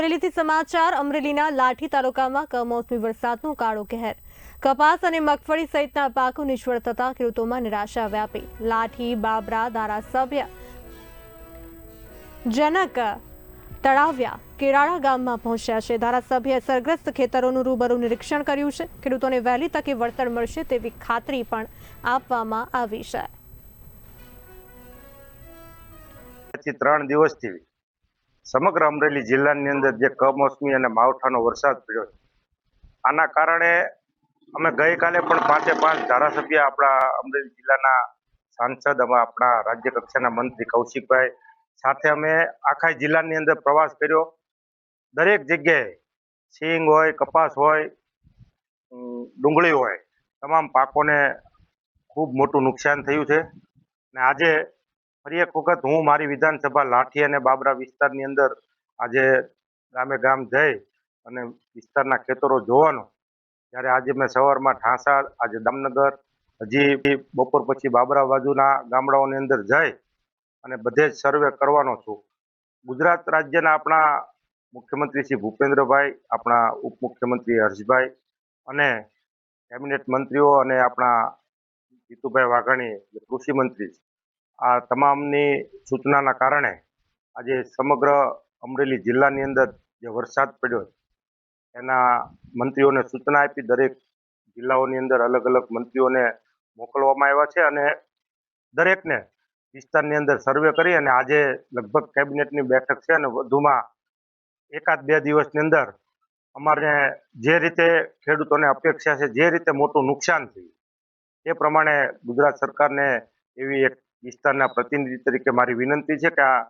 અમરેલીથી સમાચાર, અમરેલીના લાઠી તાલુકામાં કમોસમી વરસાદનો કાળો કહેર. કપાસ અને મગફળી સહિતના પાકો નિષ્ફળ થતા ખેડૂતોમાં નિરાશા વ્યાપી. લાઠી, બાબરા, ધારાસભ્ય જનક તળાવ્યા કેરાળા ગામમાં પહોંચ્યા છે. ધારાસભ્ય અસરગ્રસ્ત ખેતરોનું રૂબરૂ નિરીક્ષણ કર્યું છે. ખેડૂતોને વહેલી તકે વળતર મળશે તેવી ખાતરી પણ આપવામાં આવી છે. ત્રણ દિવસથી સમગ્ર અમરેલી જિલ્લાની અંદર જે કમોસમી અને માવઠાનો વરસાદ પડ્યો છે. આના કારણે અમે ગઈકાલે પણ પાંચે પાંચ ધારાસભ્ય આપણા અમરેલી જિલ્લાના સાંસદ અમે આપણા રાજ્ય કક્ષાના મંત્રી કૌશિકભાઈ સાથે અમે આખા જિલ્લાની અંદર પ્રવાસ કર્યો. દરેક જગ્યાએ સિંગ હોય, કપાસ હોય ડુંગળી હોય, તમામ પાકોને ખૂબ મોટું નુકસાન થયું છે. ને આજે ફરી એક વખત હું મારી વિધાનસભા લાઠી અને બાબરા વિસ્તારની અંદર આજે ગામે ગામ જઈ અને વિસ્તારના ખેતરો જોવાનો. ત્યારે આજે મેં સવારમાં ઠાંસા આજે દામનગર, હજી બપોર પછી બાબરા બાજુના ગામડાઓની અંદર જઈ અને બધે જ સર્વે કરવાનો છું. ગુજરાત રાજ્યના આપણા મુખ્યમંત્રી શ્રી ભૂપેન્દ્રભાઈ, આપણા ઉપમુખ્યમંત્રી હર્ષભાઈ અને કેબિનેટ મંત્રીઓ અને આપણા જીતુભાઈ વાઘાણી, જે કૃષિ મંત્રી આ તમામની સૂચનાના કારણે આજે સમગ્ર અમરેલી જિલ્લાની અંદર જે વરસાદ પડ્યો એના મંત્રીઓને સૂચના આપી દરેક જિલ્લાઓની અંદર અલગ અલગ મંત્રીઓને મોકલવામાં આવ્યા છે અને દરેકને વિસ્તારની અંદર સર્વે કરી અને આજે લગભગ કેબિનેટની બેઠક છે અને વધુમાં એકાદ બે દિવસની અંદર અમારે જે રીતે ખેડૂતોને અપેક્ષા છે, જે રીતે મોટું નુકસાન થયું, એ પ્રમાણે ગુજરાત સરકારને એવી એક વિસ્તારના પ્રતિનિધિ તરીકે મારી વિનંતી છે કે આ